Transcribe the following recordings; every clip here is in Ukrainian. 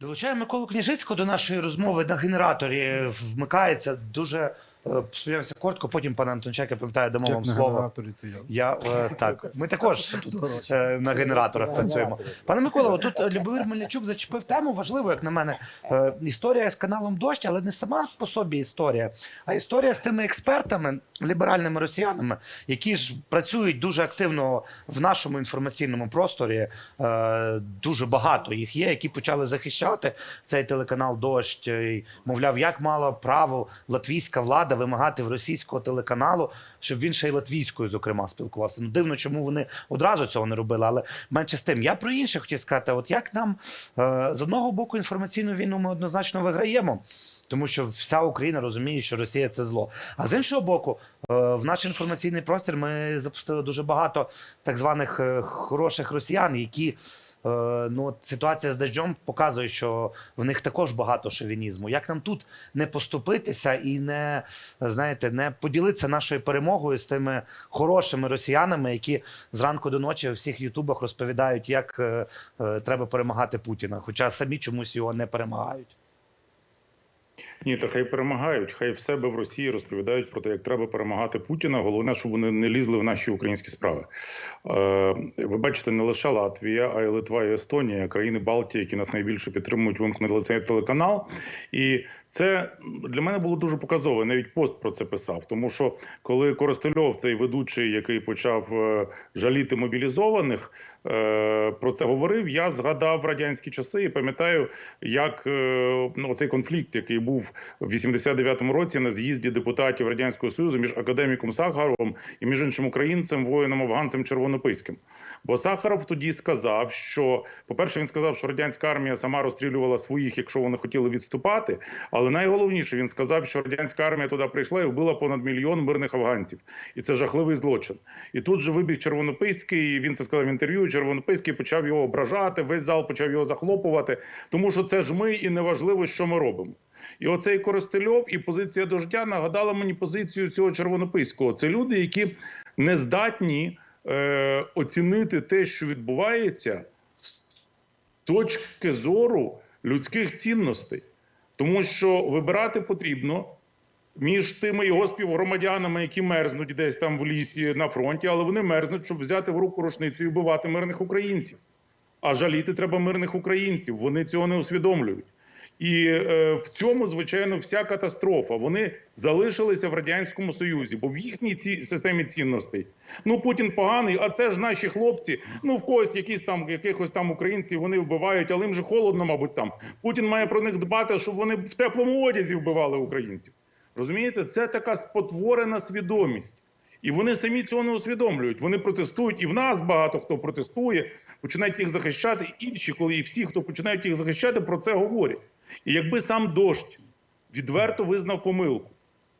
Долучаємо Миколу Княжицького до нашої розмови на генераторі. Вмикається дуже е, коротко. Потім пане Антончак, я пам'ятаю, дамо вам слово. я. Е, так. Ми також тут е, на генераторах працюємо. Пане Микола, тут е, Любомир Мельничук зачепив тему важливу, як на мене. Е, Історія з каналом Дощ, але не сама по собі історія, а історія з тими експертами, ліберальними росіянами, які ж працюють дуже активно в нашому інформаційному просторі. Е, Дуже багато їх є, які почали захищати цей телеканал Дощ. Мовляв, як мала право латвійська влада вимагати в російського телеканалу, щоб він ще й латвійською, зокрема, спілкувався. Ну дивно, чому вони одразу цього не робили, але менше з тим. Я про інше хотів сказати: от як нам е, з одного боку інформаційну війну ми однозначно виграємо. Тому що вся Україна розуміє, що Росія це зло. А з іншого боку, е, в наш інформаційний простір ми запустили дуже багато так званих е, хороших росіян, які ну от ситуація з дождем показує, що в них також багато шовінізму. Як нам тут не поступитися і не знаєте, не поділитися нашою перемогою з тими хорошими росіянами, які зранку до ночі у всіх ютубах розповідають, як е, е, треба перемагати Путіна, хоча самі чомусь його не перемагають. Ні, то хай перемагають, хай в себе в Росії розповідають про те, як треба перемагати Путіна. Головне, щоб вони не лізли в наші українські справи. Е, ви бачите, не лише Латвія, а й Литва і Естонія, країни Балтії, які нас найбільше підтримують, вимкнули цей телеканал. І це для мене було дуже показово. Навіть пост про це писав. Тому що коли Коростельов, цей ведучий, який почав е, жаліти мобілізованих, е, про це говорив, я згадав радянські часи і пам'ятаю, як е, ну, цей конфлікт, який був в 89-му році на з'їзді депутатів радянського союзу між академіком Сахаровим і між іншим українцем, воїном афганцем Червонопиським. Бо Сахаров тоді сказав, що, по-перше, він сказав, що радянська армія сама розстрілювала своїх, якщо вони хотіли відступати. Але найголовніше він сказав, що радянська армія туди прийшла і вбила понад мільйон мирних афганців, і це жахливий злочин. І тут же вибіг Червонописький. Він це сказав в інтерв'ю. Червонописький почав його ображати. Весь зал почав його захлопувати, тому що це ж ми, і неважливо, що ми робимо. І оцей Коростельов і позиція дождя нагадала мені позицію цього червонописького. Це люди, які не здатні е, оцінити те, що відбувається з точки зору людських цінностей, тому що вибирати потрібно. Між тими його співгромадянами, які мерзнуть десь там в лісі на фронті, але вони мерзнуть, щоб взяти в руку рушницю і вбивати мирних українців. А жаліти треба мирних українців. Вони цього не усвідомлюють. І е, в цьому, звичайно, вся катастрофа. Вони залишилися в радянському союзі, бо в їхній ці системі цінностей ну Путін поганий, а це ж наші хлопці. Ну в когось якісь там якихось там українців вони вбивають, але їм же холодно, мабуть, там Путін має про них дбати, щоб вони в теплому одязі вбивали українців. Розумієте, це така спотворена свідомість. І вони самі цього не усвідомлюють. Вони протестують, і в нас багато хто протестує, починають їх захищати. Інші, коли і всі, хто починають їх захищати, про це говорять. І якби сам дощ відверто визнав помилку,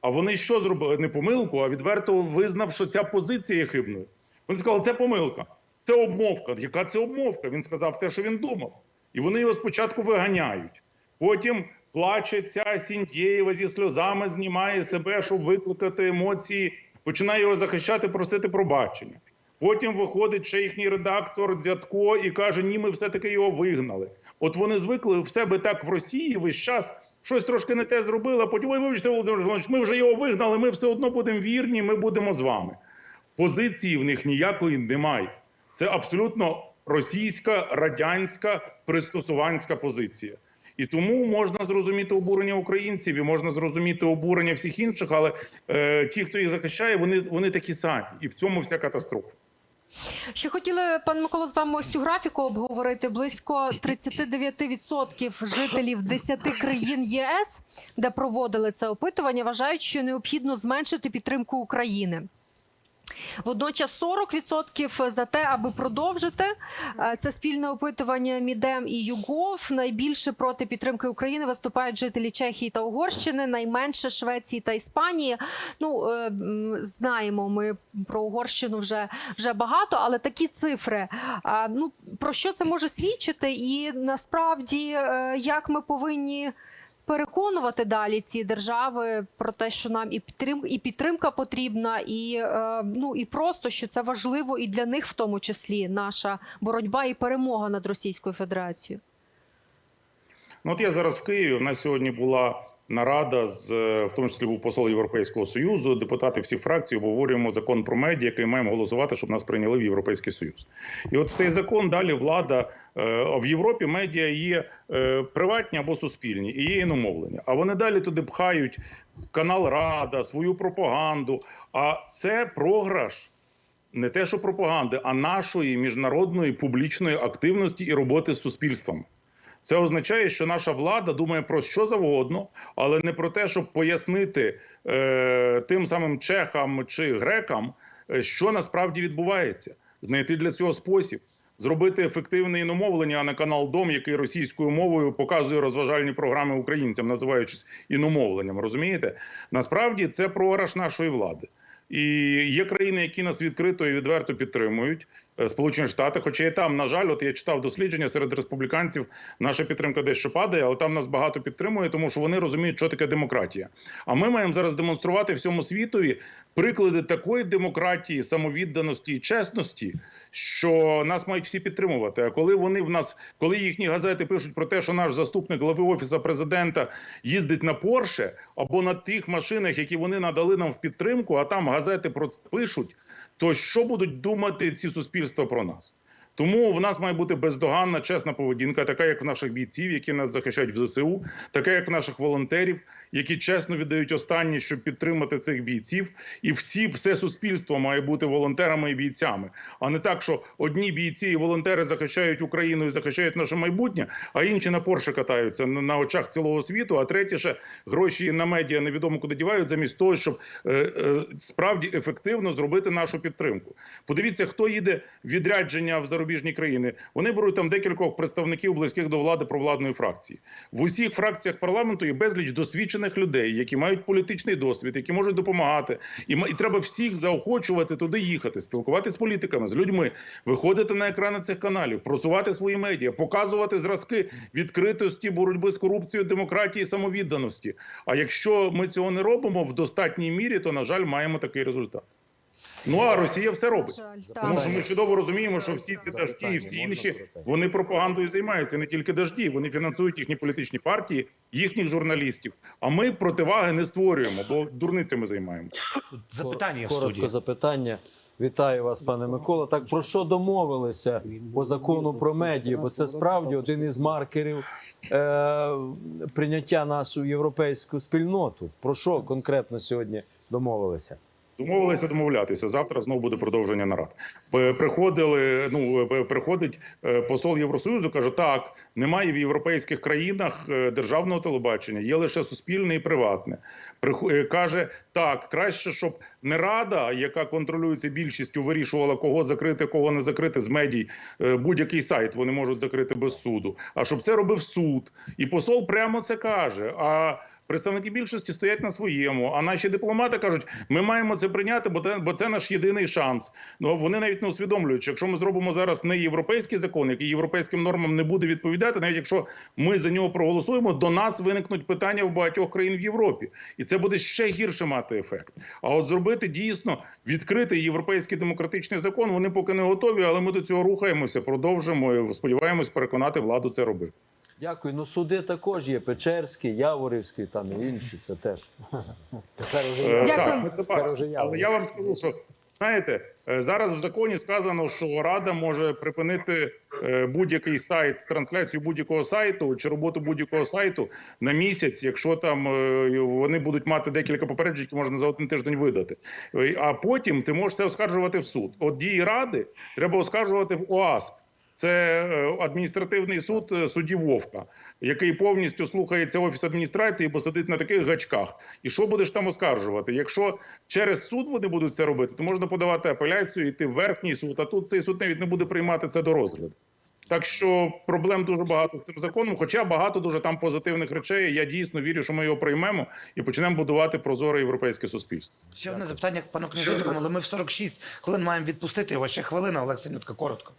а вони що зробили? Не помилку, а відверто визнав, що ця позиція є хибною. Вони сказали, це помилка, це обмовка. Яка це обмовка? Він сказав те, що він думав. І вони його спочатку виганяють. Потім плаче ця Сіндєєва зі сльозами, знімає себе, щоб викликати емоції, починає його захищати, просити пробачення. Потім виходить ще їхній редактор Дзятко і каже: Ні, ми все-таки його вигнали. От вони звикли в себе так в Росії весь час щось трошки не те зробили, а потім ой, вибачте, Володимир Жанович, ми вже його вигнали, ми все одно будемо вірні, ми будемо з вами. Позиції в них ніякої немає. Це абсолютно російська, радянська, пристосуванська позиція. І тому можна зрозуміти обурення українців і можна зрозуміти обурення всіх інших, але е, ті, хто їх захищає, вони, вони такі самі. І в цьому вся катастрофа. Ще хотіли, пан Микола, з вами ось цю графіку обговорити. Близько 39% жителів 10 країн ЄС, де проводили це опитування, вважають, що необхідно зменшити підтримку України. Водночас 40% за те, аби продовжити Е, це спільне опитування Мідем і ЮГОВ. Найбільше проти підтримки України виступають жителі Чехії та Угорщини, найменше Швеції та Іспанії. Ну е, знаємо ми про Угорщину вже вже багато, але такі цифри. Ну про що це може свідчити? І насправді е, як ми повинні переконувати далі ці держави про те, що нам і підтримка, і підтримка потрібна, і е, ну і просто що це важливо і для них, в тому числі, наша боротьба і перемога над Російською Федерацією. Ну от я зараз в Києві. У нас сьогодні була нарада з в тому числі був посол Європейського союзу. Депутати всіх фракцій обговорюємо закон про медіа, який маємо голосувати, щоб нас прийняли в Європейський Союз. І от цей закон далі влада е, в Європі медіа є е, приватні або суспільні, і є іномовлення. А вони далі туди пхають канал Рада, свою пропаганду. А це програш не те, що пропаганди, а нашої міжнародної публічної активності і роботи з суспільством. Це означає, що наша влада думає про що завгодно, але не про те, щоб пояснити е, тим самим чехам чи грекам, е, що насправді відбувається, знайти для цього спосіб. Зробити ефективне іномовлення, а не канал Дом, який російською мовою показує розважальні програми українцям, називаючись іномовленням. Розумієте? Насправді це програш нашої влади. І є країни, які нас відкрито і відверто підтримують. Е, Сполучені Штати, хоча і там, на жаль, от я читав дослідження серед республіканців, наша підтримка дещо падає, але там нас багато підтримує, тому що вони розуміють, що таке демократія. А ми маємо зараз демонструвати всьому світові приклади такої демократії, самовідданості і чесності, що нас мають всі підтримувати. А коли вони в нас, коли їхні газети пишуть про те, що наш заступник глави офісу президента їздить на Порше або на тих машинах, які вони надали нам в підтримку, а там газети про це пишуть, то що будуть думати ці суспільства про нас? Тому в нас має бути бездоганна, чесна поведінка, така як в наших бійців, які нас захищають в ЗСУ, така як в наших волонтерів, які чесно віддають останнє, щоб підтримати цих бійців. І всі, все суспільство має бути волонтерами і бійцями, а не так, що одні бійці і волонтери захищають Україну і захищають наше майбутнє, а інші на Порше катаються на, очах цілого світу. А треті ще гроші на медіа невідомо куди дівають, замість того, щоб е, е, справді ефективно зробити нашу підтримку. Подивіться, хто їде відрядження в зарубіжні країни. Вони беруть там декількох представників близьких до влади провладної фракції. В усіх фракціях парламенту є безліч досвідчених людей, які мають політичний досвід, які можуть допомагати. І, і треба всіх заохочувати туди їхати, спілкуватися з політиками, з людьми, виходити на екрани цих каналів, просувати свої медіа, показувати зразки відкритості, боротьби з корупцією, демократії, самовідданості. А якщо ми цього не робимо в достатній мірі, то на жаль маємо такий результат. Ну а Росія все робить. Тому що ми чудово розуміємо, що всі ці дажді і всі інші вони пропагандою займаються не тільки дажді, вони фінансують їхні політичні партії, їхніх журналістів. А ми противаги не створюємо, бо дурницями займаємося. Запитання в Коротко студії. запитання. Вітаю вас, пане Микола. Так про що домовилися по закону про медіа? Бо це справді один із маркерів е, прийняття нас у європейську спільноту. Про що конкретно сьогодні домовилися? Домовилися домовлятися. Завтра знову буде продовження нарад. Приходили. Ну приходить е, посол Євросоюзу. каже: так, немає в європейських країнах е, державного телебачення, є лише суспільне і приватне. Е, каже так, краще, щоб не рада, яка контролюється більшістю, вирішувала кого закрити, кого не закрити з медій. Е, Будь-який сайт вони можуть закрити без суду. А щоб це робив суд, і посол прямо це каже. А Представники більшості стоять на своєму, а наші дипломати кажуть, ми маємо це прийняти, бо це, бо це наш єдиний шанс. Ну вони навіть не усвідомлюють, що якщо ми зробимо зараз не європейський закон, який європейським нормам не буде відповідати, навіть якщо ми за нього проголосуємо, до нас виникнуть питання в багатьох країн в Європі, і це буде ще гірше мати ефект. А от зробити дійсно відкритий європейський демократичний закон, вони поки не готові, але ми до цього рухаємося, продовжимо і сподіваємось переконати владу це робити. Дякую. Ну суди також є Печерський, Яворівський, там і інші. Це теж Тепер вже Е. Дякую. Тепер вже Але я вам скажу, що знаєте, е, зараз в законі сказано, що Рада може припинити е, будь-який сайт, трансляцію будь-якого сайту чи роботу будь-якого сайту на місяць, якщо там вони будуть мати декілька попереджень, які можна за один тиждень видати. А потім ти можеш це оскаржувати в суд. От дії ради треба оскаржувати в ОАСК. Це е, адміністративний суд е, судді Вовка, який повністю слухається офіс адміністрації, бо сидить на таких гачках. І що будеш там оскаржувати? Якщо через суд вони будуть це робити, то можна подавати апеляцію, йти в верхній суд. А тут цей суд навіть не буде приймати це до розгляду. Так що проблем дуже багато з цим законом, хоча багато дуже там позитивних речей. Я дійсно вірю, що ми його приймемо і почнемо будувати прозоре європейське суспільство. Ще одне запитання пану Княжицькому, але ми в 46 хвилин маємо відпустити його. Ще хвилина, Олег Синютка, коротко.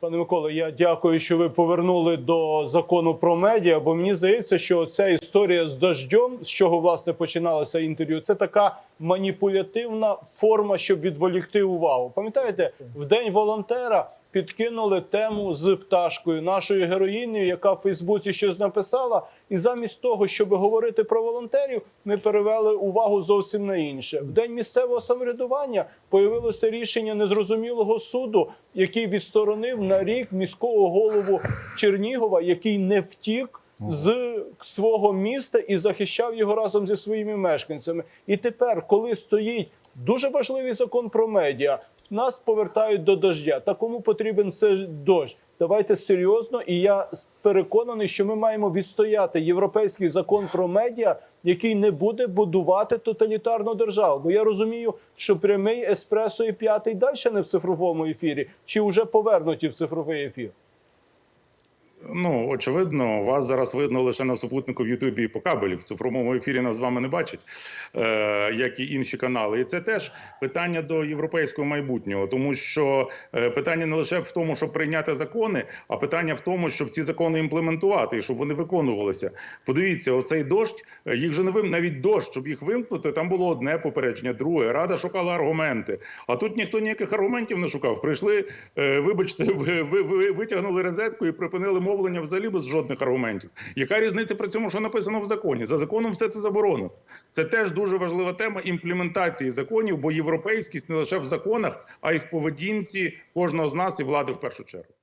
Пане Миколо, я дякую, що ви повернули до закону про медіа. Бо мені здається, що ця історія з дождем, з чого власне починалося інтерв'ю, це така маніпулятивна форма, щоб відволікти увагу. Пам'ятаєте, в день волонтера підкинули тему з пташкою, нашою героїнею, яка в Фейсбуці щось написала. І замість того, щоб говорити про волонтерів, ми перевели увагу зовсім на інше. В день місцевого самоврядування появилося рішення незрозумілого суду, який відсторонив на рік міського голову Чернігова, який не втік з свого міста і захищав його разом зі своїми мешканцями. І тепер, коли стоїть дуже важливий закон про медіа, нас повертають до дождя. Та кому потрібен це дощ? Давайте серйозно, і я переконаний, що ми маємо відстояти європейський закон про медіа, який не буде будувати тоталітарну державу. Бо я розумію, що прямий еспресо і п'ятий далі не в цифровому ефірі, чи вже повернуті в цифровий ефір. Ну, очевидно, вас зараз видно лише на супутнику в Ютубі і по кабелі. В цифровому ефірі нас з вами не бачать, е, як і інші канали. І це теж питання до європейського майбутнього, тому що е, питання не лише в тому, щоб прийняти закони, а питання в тому, щоб ці закони імплементувати і щоб вони виконувалися. Подивіться, оцей дощ, е, їх же не вим... навіть дощ, щоб їх вимкнути, там було одне попередження, друге. Рада шукала аргументи. А тут ніхто ніяких аргументів не шукав. Прийшли, вибачте, ви, ви, ви витягнули розетку і припинили мовлення взагалі без жодних аргументів. Яка різниця при цьому, що написано в законі? За законом все це заборонено. Це теж дуже важлива тема імплементації законів, бо європейськість не лише в законах, а й в поведінці кожного з нас і влади в першу чергу.